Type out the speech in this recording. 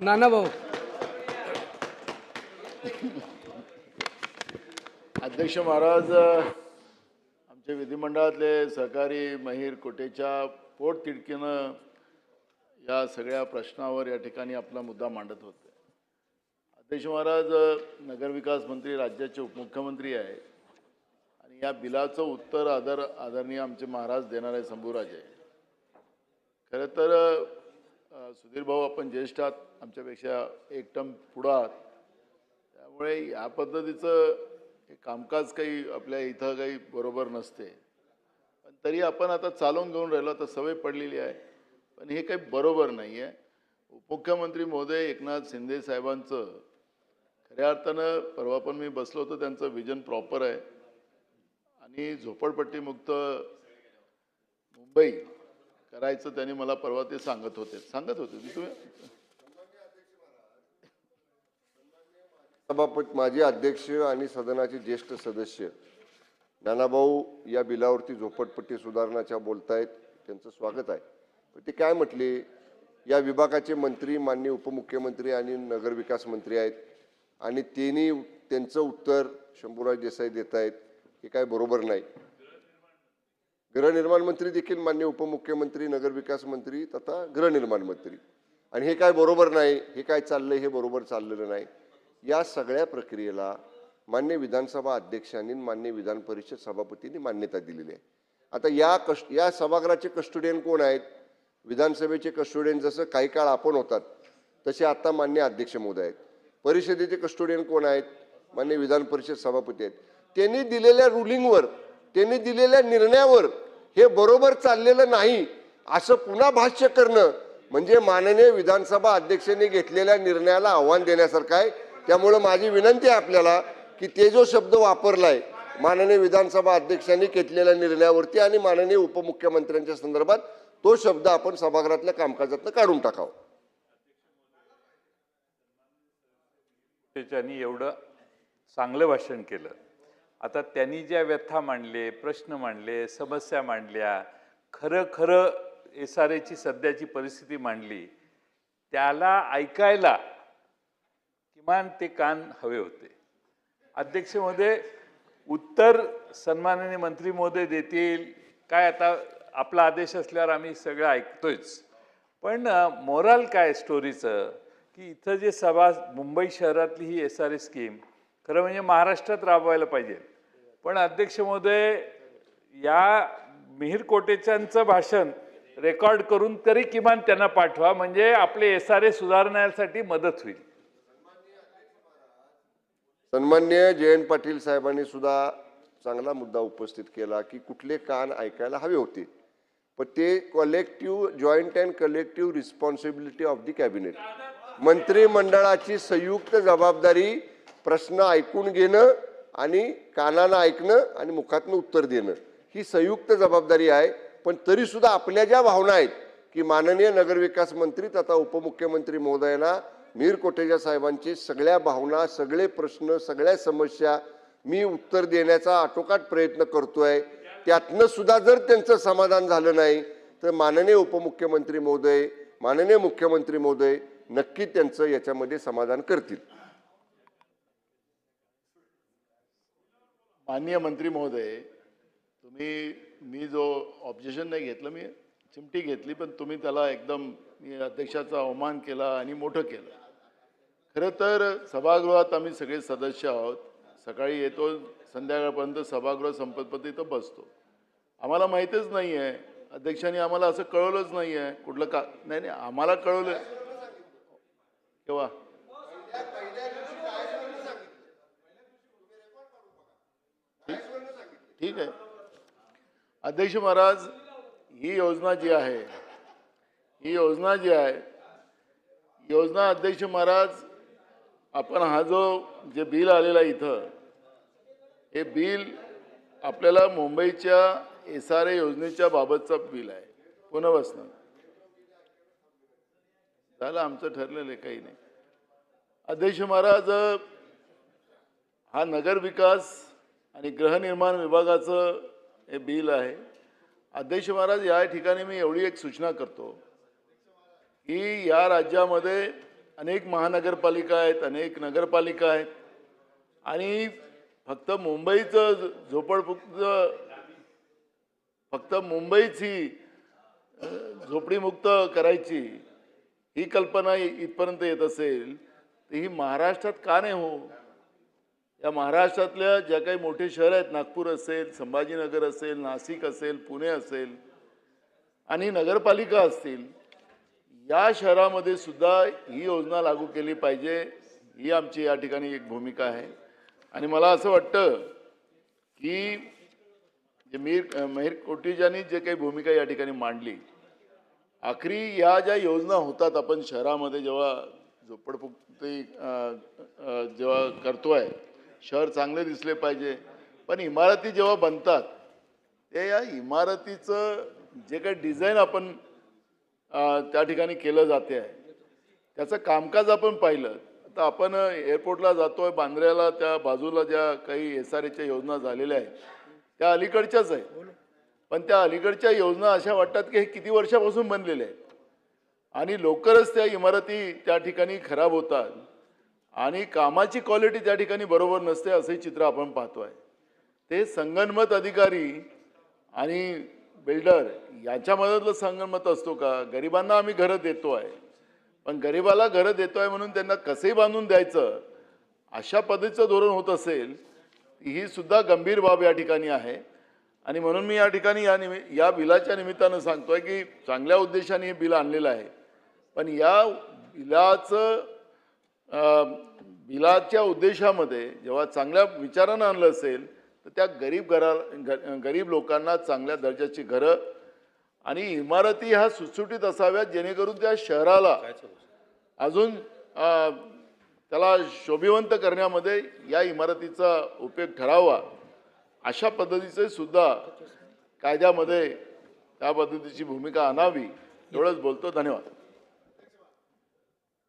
नाना भाऊ अध्यक्ष महाराज आमचे विधिमंडळातले सहकारी महिर कोटेच्या पोटतिडकीनं या सगळ्या प्रश्नावर या ठिकाणी आपला मुद्दा मांडत होते. अध्यक्ष महाराज नगरविकास मंत्री राज्याचे उपमुख्यमंत्री आहे. आणि या बिलाचं उत्तर आदर आदरणीय आमचे महाराज देणार आहे शंभूराजे खरं तर सुधीर भाऊ आपण ज्येष्ठ आहात आमच्यापेक्षा एक टर्म पुढं आहात. त्यामुळे या पद्धतीचं कामकाज काही आपल्या इथं काही बरोबर नसते. पण तरी आपण आता चालवून घेऊन राहिलो आता सवय पडलेली आहे. पण हे काही बरोबर नाही आहे उपमुख्यमंत्री महोदय एकनाथ शिंदे साहेबांचं खऱ्या अर्थानं परवा पण मी बसलो होतो त्यांचं विजन प्रॉपर आहे. आणि झोपडपट्टीमुक्त मुंबई करायचं त्यांनी मला परवा ते सांगत होते. सांगत होते. तुम्ही सभापती माजी अध्यक्ष आणि सदनाचे ज्येष्ठ सदस्य नानाभाऊ या बिलावरती झोपटपट्टी सुधारणाच्या बोलतायत त्यांचं स्वागत आहे. ते काय म्हटले? या विभागाचे मंत्री माननीय उपमुख्यमंत्री आणि नगरविकास मंत्री आहेत. आणि त्यांनी त्यांचं उत्तर शंभूराज देसाई देत आहेत हे काय बरोबर नाही. गृहनिर्माण मंत्री देखील मान्य उपमुख्यमंत्री नगरविकास मंत्री तथा गृहनिर्माण मंत्री. आणि हे काय बरोबर नाही हे काय चाललं हे बरोबर चाललेलं नाही या सगळ्या प्रक्रियेला मान्य विधानसभा अध्यक्षांनी मान्य विधान परिषद सभापतींनी मान्यता दिलेली आहे. आता या कष्ट या सभागृहाचे कस्टोडियन कोण आहेत? विधानसभेचे कस्टोडियन जसं काही काळ आपण होतात तसे आता मान्य अध्यक्ष महोदय आहेत. परिषदेचे कस्टोडियन कोण आहेत? मान्य विधान परिषद सभापती आहेत. त्यांनी दिलेल्या रुलिंगवर त्यांनी दिलेल्या निर्णयावर हे बरोबर चाललेलं नाही असं पुन्हा भाष्य करणं म्हणजे माननीय विधानसभा अध्यक्षांनी घेतलेल्या निर्णयाला आव्हान देण्यासारखं आहे. त्यामुळं माझी विनंती आहे आपल्याला की ते जो शब्द वापरलाय माननीय विधानसभा अध्यक्षांनी घेतलेल्या निर्णयावरती आणि माननीय उपमुख्यमंत्र्यांच्या संदर्भात तो शब्द आपण सभागृहातल्या कामकाजातनं काढून टाकावा. त्याच्यानी एवढं चांगलं भाषण केलं. आता त्यांनी ज्या व्यथा मांडले प्रश्न मांडले समस्या मांडल्या खरं खरं एस आर एची सध्याची परिस्थिती मांडली त्याला ऐकायला किमान ते कान हवे होते. अध्यक्षमध्ये उत्तर सन्माननीय मंत्री महोदय देतील काय आता आपला आदेश असल्यावर आम्ही सगळं ऐकतोयच. पण मोराल काय स्टोरीचं? की इथं जे सभा मुंबई शहरातली ही एस आर ए स्कीम खरं म्हणजे महाराष्ट्रात राबवायला पाहिजे. पण अध्यक्ष महोदय या मिहीर कोटेच्यांचं भाषण रेकॉर्ड करून तरी किमान त्यांना पाठवा म्हणजे आपले एस आर ए सुधारण्यासाठी मदत होईल. सन्मान्य जयंत पाटील साहेबांनी सुद्धा चांगला मुद्दा उपस्थित केला की कुठले कान ऐकायला हवे होते. पण ते collective joint and collective responsibility of the cabinet मंत्रिमंडळाची संयुक्त जबाबदारी प्रश्न ऐकून घेणं आणि कानानं ऐकणं आणि मुखातनं उत्तर देणं. ही संयुक्त जबाबदारी आहे पण तरीसुद्धा आपल्या ज्या भावना आहेत की माननीय नगरविकास मंत्री तथा उपमुख्यमंत्री महोदयांना मीर कोटेजा साहेबांची सगळ्या भावना सगळे प्रश्न सगळ्या समस्या मी उत्तर देण्याचा आटोकाट प्रयत्न करतोय. त्यातनं सुद्धा जर त्यांचं समाधान झालं नाही तर माननीय उपमुख्यमंत्री महोदय माननीय मुख्यमंत्री महोदय नक्की त्यांचं याच्यामध्ये समाधान करतील. माननीय मंत्री महोदय तुम्ही मी जो ऑब्जेक्शन नाही घेतलं मी चिमटी घेतली पण तुम्ही त्याला एकदम अध्यक्षाचा अवमान केला आणि मोठं केलं. खरं तर सभागृहात आम्ही सगळे सदस्य आहोत. सकाळी येतो संध्याकाळपर्यंत सभागृह संपतपती इथं बसतो. आम्हाला माहीतच नाही आहे अध्यक्षांनी आम्हाला असं कळवलंच नाही आहे कुठलं का नाही नाही आम्हाला कळवलं. केव्हा? ठीक आहे. अध्यक्ष महाराज ही योजना जी आहे ही योजना जी आहे योजना अध्यक्ष महाराज आपण हा जो जे बिल आलेला इथं हे बिल आपल्याला मुंबईच्या एस आर ए योजनेच्या बाबतचा बिल आहे. पुनर्वसन. झालं आमचं ठरलेलं आहे काही नाही. अध्यक्ष महाराज हा नगरविकास आणि गृहनिर्माण विभागाचं हे बिल आहे. अध्यक्ष महाराज या ठिकाणी मी एवढी एक सूचना करतो की या राज्यामध्ये अनेक महानगरपालिका आहेत अनेक नगरपालिका आहेत आणि फक्त मुंबईचं झ- झोपडमुक्त फक्त मुंबईच ही झोपडीमुक्त करायची ही कल्पना इथपर्यंत येत असेल तर ही महाराष्ट्रात का नाही हो? या महाराष्ट्रातल्या ज्या काही मोठे शहर आहेत नागपूर असेल संभाजीनगर असेल नाशिक असेल पुणे असेल आणि नगरपालिका असतील या शहरामध्ये सुद्धा ही योजना लागू केली पाहिजे ही आमची या ठिकाणी एक भूमिका आहे. आणि मला असं वाटतं की जे मीर मेहर कोटीजांनी जे काही भूमिका या ठिकाणी मांडली आखरी या ज्या योजना होतात आपण शहरामध्ये जेव्हा झोपडपट्टी जेव्हा करतो आहे शहर चांगले दिसले पाहिजे. पण इमारती जेव्हा बनतात ते या इमारतीचं जे काही डिझाईन आपण त्या ठिकाणी केलं जाते. आहे त्याचं कामकाज आपण पाहिलं. आता आपण एअरपोर्टला जातोय बांद्र्याला त्या बाजूला ज्या काही एस आर एच्या योजना झालेल्या आहेत त्या अलीकडच्याच आहेत. पण त्या अलीकडच्या योजना अशा वाटतात की हे किती वर्षापासून बनलेल्या आहेत. आणि लवकरच त्या इमारती त्या ठिकाणी खराब होतात. आणि कामाची क्वालिटी त्या ठिकाणी बरोबर नसते असंही चित्र आपण पाहतोय. ते संगणमत अधिकारी आणि बिल्डर याच्यामधलं संगणमत असतो का? गरिबांना आम्ही घरं देतो आहे पण गरिबाला घरं देतोय म्हणून त्यांना कसंही बांधून द्यायचं अशा पद्धतीचं धोरण होत असेल ही सुद्धा गंभीर बाब या ठिकाणी आहे. आणि म्हणून मी या ठिकाणी या निमि या बिलाच्या निमित्तानं सांगतोय की चांगल्या उद्देशाने हे बिल आणलेलं आहे. पण या बिलाचं बिलाच्या उद्देशामध्ये जेव्हा चांगल्या विचारानं आणलं असेल तर त्या गरीब घरा ग- गरीब लोकांना चांगल्या दर्जाची घरं आणि इमारती ह्या सुटसुटीत असाव्यात जेणेकरून त्या शहराला अजून त्याला शोभिवंत करण्यामध्ये या इमारतीचा उपयोग ठरावा अशा पद्धतीचे सुद्धा कायद्यामध्ये त्या पद्धतीची भूमिका आणावी. एवढंच बोलतो. धन्यवाद.